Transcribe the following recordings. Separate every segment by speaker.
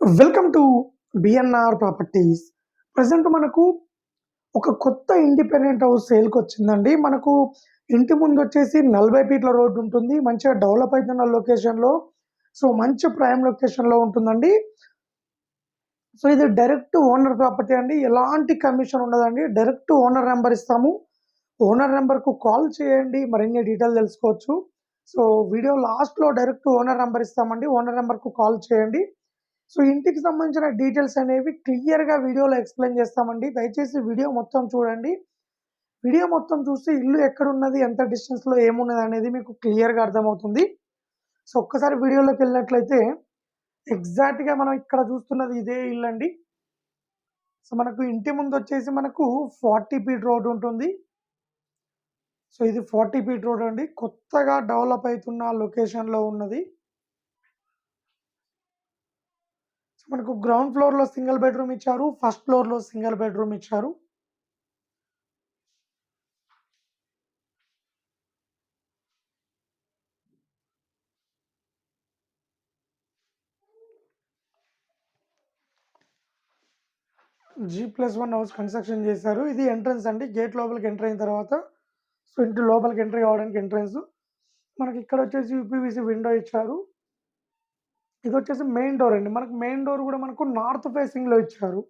Speaker 1: Welcome to BNR properties present మనకు ఒక కొత్త ఇండిపెండెంట్ హౌస్ సేల్కి వచ్చిందండి. మనకు ఇంటి ముందు వచ్చేసి నలభై ఫీట్ల రోడ్డు ఉంటుంది. మంచిగా డెవలప్ అవుతున్న లొకేషన్లో సో మంచి ప్రైమ్ లొకేషన్లో ఉంటుందండి. సో ఇది డైరెక్ట్ ఓనర్ ప్రాపర్టీ అండి. ఎలాంటి కమిషన్ ఉండదండి. డైరెక్ట్ ఓనర్ నెంబర్ ఇస్తాము. ఓనర్ నెంబర్కు కాల్ చేయండి. మరిన్ని డీటెయిల్ తెలుసుకోవచ్చు. సో వీడియో లాస్ట్లో డైరెక్ట్ ఓనర్ నెంబర్ ఇస్తామండి. ఓనర్ నెంబర్కు కాల్ చేయండి. సో ఇంటికి సంబంధించిన డీటెయిల్స్ అనేవి క్లియర్గా వీడియోలో ఎక్స్ప్లెయిన్ చేస్తామండి. దయచేసి వీడియో మొత్తం చూడండి. వీడియో మొత్తం చూస్తే ఇల్లు ఎక్కడున్నది ఎంత డిస్టెన్స్లో ఏమున్నది అనేది మీకు క్లియర్గా అర్థమవుతుంది. సో ఒక్కసారి వీడియోలోకి వెళ్ళినట్లయితే ఎగ్జాక్ట్గా మనం ఇక్కడ చూస్తున్నది ఇదే ఇల్లు అండి. సో మనకు ఇంటి ముందు వచ్చేసి మనకు ఫార్టీ ఫీట్ రోడ్ ఉంటుంది. సో ఇది ఫార్టీ ఫీట్ రోడ్ అండి. కొత్తగా డెవలప్ అవుతున్న లొకేషన్లో ఉన్నది సో మనకు గ్రౌండ్ ఫ్లోర్లో సింగిల్ బెడ్రూమ్ ఇచ్చారు ఫస్ట్ ఫ్లోర్లో సింగిల్ బెడ్రూమ్ ఇచ్చారు. G plus one house construction చేశారు. ఇది ఎంట్రన్స్ అండి. గేట్ లోపలికి ఎంటర్ అయిన తర్వాత సో ఇంటి లోపలికి ఎంట్రీ కావడానికి ఎంట్రన్స్ మనకి ఇక్కడ వచ్చేసి యూపీవీసీ విండో ఇచ్చారు. ఇది వచ్చేసి మెయిన్ డోర్ అండి. మనకు మెయిన్ డోర్ కూడా మనకు నార్త్ ఫేసింగ్లో ఇచ్చారు.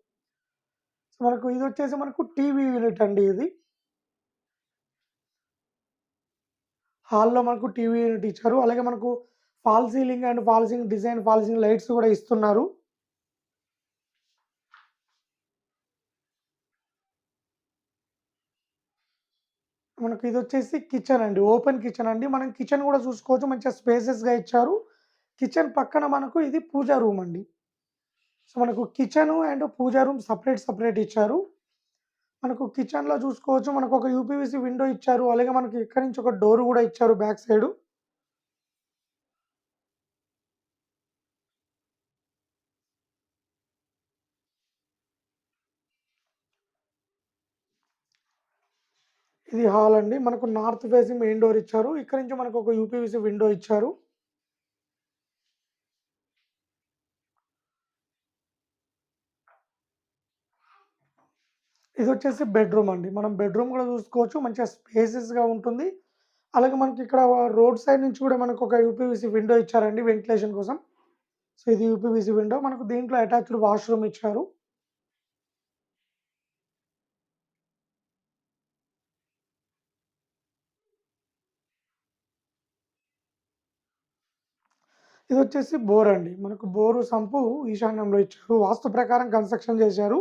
Speaker 1: సో మనకు ఇది వచ్చేసి మనకు టీవీ యూనిట్ అండి ఇది. హాల్లో మనకు టీవీ యూనిట్ ఇచ్చారు. అలాగే మనకు fall ceiling and fall ceiling design fall ceiling lights కూడా ఇస్తున్నారు. మనకు ఇది వచ్చేసి కిచెన్ అండి. ఓపెన్ కిచెన్ అండి. మనం కిచెన్ కూడా చూసుకోవచ్చు. మంచిగా స్పేసెస్గా ఇచ్చారు. కిచెన్ పక్కన మనకు ఇది పూజా రూమ్ అండి. సో మనకు kitchen and puja room separate separate ఇచ్చారు. మనకు కిచెన్లో చూసుకోవచ్చు. మనకు ఒక యూపీవీసీ విండో ఇచ్చారు. అలాగే మనకి ఇక్కడ నుంచి ఒక డోర్ కూడా ఇచ్చారు బ్యాక్ సైడ్. ఇది హాల్ అండి. మనకు నార్త్ ఫేసింగ్ మెయిన్ డోర్ ఇచ్చారు. ఇక్కడ నుంచి మనకు ఒక యూపీవీసీ విండో ఇచ్చారు. ఇది వచ్చేసి బెడ్రూమ్ అండి. మనం బెడ్రూమ్ కూడా చూసుకోవచ్చు. మంచిగా స్పేసెస్గా ఉంటుంది. అలాగే మనకి ఇక్కడ రోడ్ సైడ్ నుంచి కూడా మనకు ఒక యూపీవీసీ విండో ఇచ్చారండి వెంటిలేషన్ కోసం. సో ఇది యూపీవీసీ విండో. మనకు దీంట్లో అటాచ్డ్ వాష్రూమ్ ఇచ్చారు. ఇది వచ్చేసి బోర్ అండి. మనకు బోరు సంపు ఈశాన్యంలో ఇచ్చారు. వాస్తు ప్రకారం కన్స్ట్రక్షన్ చేశారు.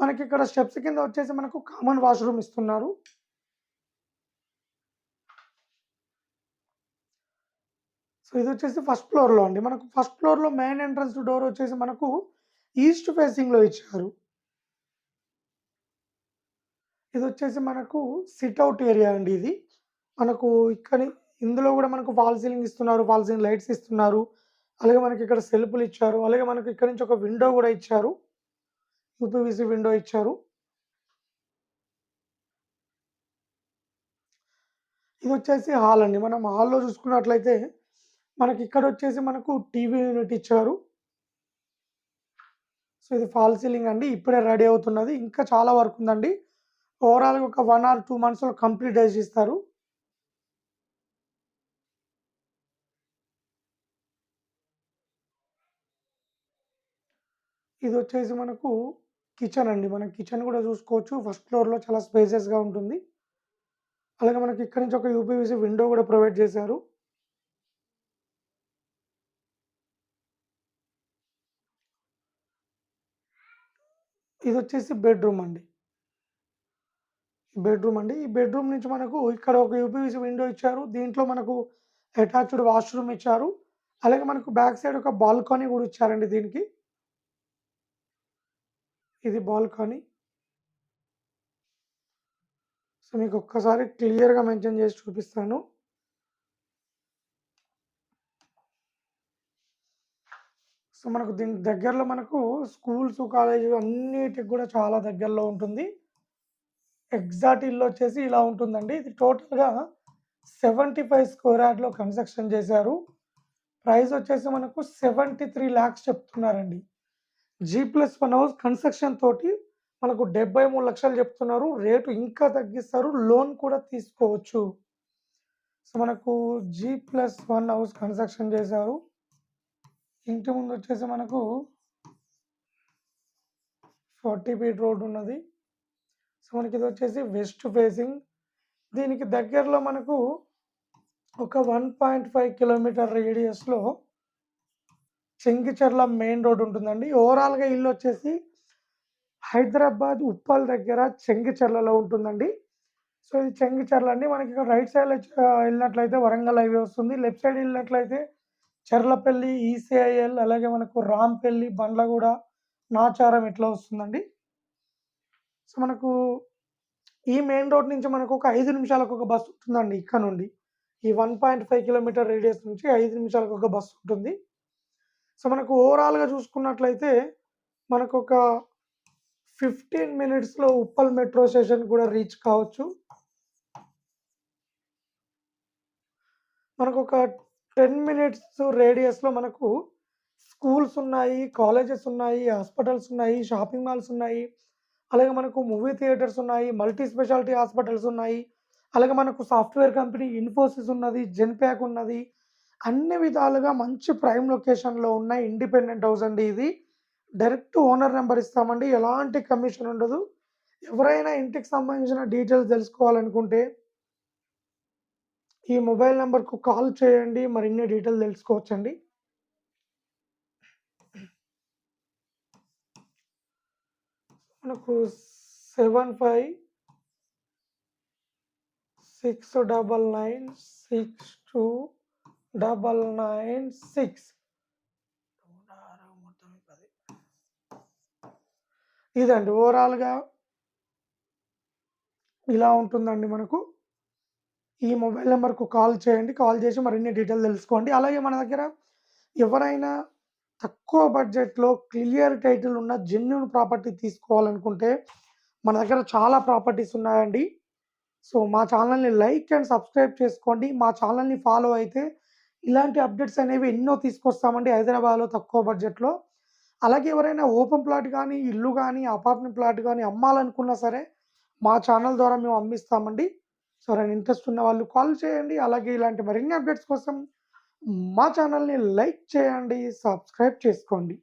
Speaker 1: మనకి ఇక్కడ స్టెప్స్ కింద వచ్చేసి మనకు కామన్ వాష్రూమ్ ఇస్తున్నారు. సో ఇది వచ్చేసి ఫస్ట్ ఫ్లోర్లో అండి. మనకు ఫస్ట్ ఫ్లోర్లో మెయిన్ ఎంట్రన్స్ డోర్ వచ్చేసి మనకు ఈస్ట్ ఫేసింగ్లో ఇచ్చారు. ఇది వచ్చేసి మనకు సిట్అవుట్ ఏరియా అండి ఇది. మనకు ఇక్కడ ఇందులో కూడా మనకు ఫాల్ సీలింగ్ ఇస్తున్నారు ఫాల్ సీలింగ్ లైట్స్ ఇస్తున్నారు. అలాగే మనకి ఇక్కడ సెల్ఫ్లు ఇచ్చారు. అలాగే మనకు ఇక్కడ నుంచి ఒక విండో కూడా ఇచ్చారు. యూపీవీసీ విండో ఇచ్చారు. ఇది వచ్చేసి హాల్ అండి. మనం హాల్లో చూసుకున్నట్లయితే మనకి ఇక్కడ వచ్చేసి మనకు టీవీ యూనిట్ ఇచ్చారు. సో ఇది ఫాల్ సీలింగ్ అండి. ఇప్పుడే రెడీ అవుతున్నది. ఇంకా చాలా వర్క్ ఉందండి. ఓవరాల్గా ఒక వన్ ఆర్ టూ మంత్స్లో కంప్లీట్ చేసి ఇస్తారు. ఇది వచ్చేసి మనకు కిచెన్ అండి. మనం కిచెన్ కూడా చూసుకోవచ్చు. ఫస్ట్ ఫ్లోర్లో చాలా స్పేసెస్గా ఉంటుంది. అలాగే మనకి ఇక్కడ నుంచి ఒక యూపీవీసీ విండో కూడా ప్రొవైడ్ చేశారు. ఇది వచ్చేసి బెడ్రూమ్ అండి. బెడ్రూమ్ అండి. ఈ బెడ్రూమ్ నుంచి మనకు ఇక్కడ ఒక యూపీవీసీ విండో ఇచ్చారు. దీంట్లో మనకు అటాచ్డ్ వాష్రూమ్ ఇచ్చారు. అలాగే మనకు బ్యాక్ సైడ్ ఒక బాల్కనీ కూడా ఇచ్చారండి దీనికి. ఇది బాల్కనీ సో మీకు ఒక్కసారి క్లియర్గా మెన్షన్ చేసి చూపిస్తాను. సో మనకు దీని దగ్గరలో మనకు స్కూల్స్ కాలేజీ అన్నిటికి కూడా చాలా దగ్గరలో ఉంటుంది. ఎగ్జాక్ట్ ఇల్లు వచ్చేసి ఇలా ఉంటుందండి. ఇది టోటల్గా సెవెంటీ ఫైవ్ స్క్వేర్ యార్డ్లో కన్స్ట్రక్షన్ చేశారు. ప్రైస్ వచ్చేసి మనకు సెవెంటీ త్రీ ల్యాక్స్ చెప్తున్నారండి. G plus one house construction తోటి మనకు డెబ్బై మూడు లక్షలు చెప్తున్నారు. రేటు ఇంకా తగ్గిస్తారు. లోన్ కూడా తీసుకోవచ్చు. సో మనకు G plus one house construction చేశారు. ఇంటి ముందు వచ్చేసి మనకు ఫార్టీ ఫీట్ రోడ్ ఉన్నది. సో మనకి ఇది వచ్చేసి వెస్ట్ ఫేసింగ్ దీనికి దగ్గరలో మనకు ఒక వన్ పాయింట్ ఫైవ్ కిలోమీటర్ రేడియస్లో చెంగిచెర్ల మెయిన్ రోడ్ ఉంటుందండి. ఓవరాల్గా ఇల్లు వచ్చేసి హైదరాబాద్ ఉప్పల్ దగ్గర చెంగిచెర్లలో ఉంటుందండి. సో ఇది చెంగిచెర్ల అండి. మనకి ఇక్కడ రైట్ సైడ్ వెళ్ళినట్లయితే వరంగల్ హైవే వస్తుంది. లెఫ్ట్ సైడ్ వెళ్ళినట్లయితే చెర్లపల్లి ఈసీఐఎల్ అలాగే మనకు రాంపల్లి బండ్లగూడ నాచారం ఇట్లా వస్తుందండి. సో మనకు ఈ మెయిన్ రోడ్ నుంచి మనకు ఒక ఐదు నిమిషాలకు ఒక బస్సు ఉంటుందండి ఇక్కడ నుండి. ఈ one point five kilometre radius నుంచి ఐదు నిమిషాలకు ఒక బస్సు ఉంటుంది. సో మనకు ఓవరాల్గా చూసుకున్నట్లయితే మనకు ఒక ఫిఫ్టీన్ మినిట్స్లో ఉప్పల్ మెట్రో స్టేషన్ కూడా రీచ్ కావచ్చు. మనకు ఒక టెన్ మినిట్స్ రేడియస్లో మనకు స్కూల్స్ ఉన్నాయి కాలేజెస్ ఉన్నాయి హాస్పిటల్స్ ఉన్నాయి షాపింగ్ మాల్స్ ఉన్నాయి. అలాగే మనకు మూవీ థియేటర్స్ ఉన్నాయి మల్టీ స్పెషాలిటీ హాస్పిటల్స్ ఉన్నాయి. అలాగే మనకు సాఫ్ట్వేర్ కంపెనీ ఇన్ఫోసిస్ ఉన్నది జెన్ప్యాక్ ఉన్నది. అన్ని విధాలుగా మంచి ప్రైమ్ లొకేషన్లో ఉన్న ఇండిపెండెంట్ హౌస్ అండి ఇది. డైరెక్ట్ ఓనర్ నెంబర్ ఇస్తామండి. ఎలాంటి కమిషన్ ఉండదు. ఎవరైనా ఇంటికి సంబంధించిన డీటెయిల్స్ తెలుసుకోవాలనుకుంటే ఈ మొబైల్ నెంబర్కు కాల్ చేయండి. మరిన్ని డీటెయిల్ తెలుసుకోవచ్చండి. మనకు seven five six double nine six two double nine six ఇదండి ఓవరాల్గా ఇలా ఉంటుందండి మనకు. ఈ మొబైల్ నెంబర్కు కాల్ చేయండి కాల్ చేసి మరిన్ని డీటెయిల్ తెలుసుకోండి. అలాగే మన దగ్గర ఎవరైనా తక్కువ బడ్జెట్లో క్లియర్ టైటిల్ ఉన్న జెన్యున్ ప్రాపర్టీ తీసుకోవాలనుకుంటే మన దగ్గర చాలా ప్రాపర్టీస్ ఉన్నాయండి. సో మా ఛానల్ని లైక్ అండ్ సబ్స్క్రైబ్ చేసుకోండి. మా ఛానల్ని ఫాలో అయితే ఇలాంటి అప్డేట్స్ అనేవి ఎన్నో తీసుకొస్తామండి హైదరాబాద్లో తక్కువ బడ్జెట్లో. అలాగే ఎవరైనా ఓపెన్ ప్లాట్ కానీ ఇల్లు కానీ అపార్ట్మెంట్ ప్లాట్ కానీ అమ్మాలనుకున్నా సరే మా ఛానల్ ద్వారా మేము అమ్మిస్తామండి. సో ఎవరైనా ఇంట్రెస్ట్ ఉన్న వాళ్ళు కాల్ చేయండి. అలాగే ఇలాంటి మరిన్ని అప్డేట్స్ కోసం మా ఛానల్ని లైక్ చేయండి సబ్స్క్రైబ్ చేసుకోండి.